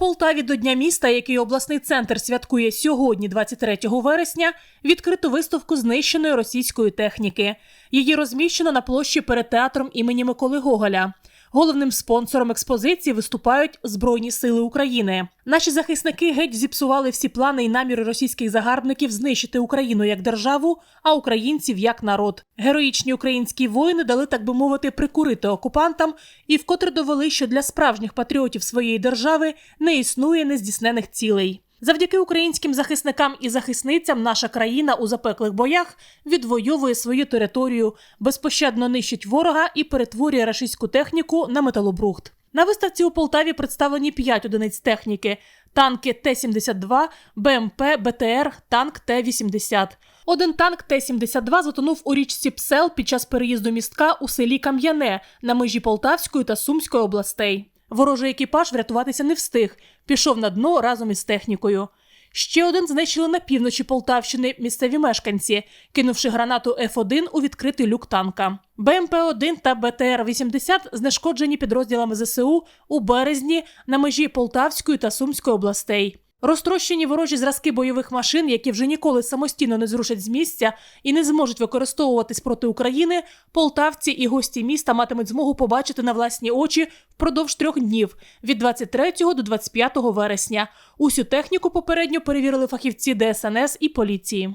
Полтаві до Дня міста, який обласний центр святкує сьогодні, 23 вересня, відкрито виставку знищеної російської техніки. Її розміщено на площі перед театром імені Миколи Гоголя. Головним спонсором експозиції виступають Збройні Сили України. Наші захисники геть зіпсували всі плани і наміри російських загарбників знищити Україну як державу, а українців як народ. Героїчні українські воїни дали, так би мовити, прикурити окупантам і вкотре довели, що для справжніх патріотів своєї держави не існує нездійснених цілей. Завдяки українським захисникам і захисницям наша країна у запеклих боях відвоює свою територію, безпощадно нищить ворога і перетворює рашистську техніку на металобрухт. На виставці у Полтаві представлені 5 одиниць техніки: танки Т-72, БМП, БТР, танк Т-80. Один танк Т-72 затонув у річці Псел під час переїзду містка у селі Кам'яне на межі Полтавської та Сумської областей. Ворожий екіпаж врятуватися не встиг, пішов на дно разом із технікою. Ще один знищили на півночі Полтавщини місцеві мешканці, кинувши гранату Ф1 у відкритий люк танка. БМП-1 та БТР-80 знешкоджені підрозділами ЗСУ у березні на межі Полтавської та Сумської областей. Розтрощені ворожі зразки бойових машин, які вже ніколи самостійно не зрушать з місця і не зможуть використовуватись проти України, полтавці і гості міста матимуть змогу побачити на власні очі впродовж трьох днів від 23 до 25 вересня. Усю техніку попередньо перевірили фахівці ДСНС і поліції.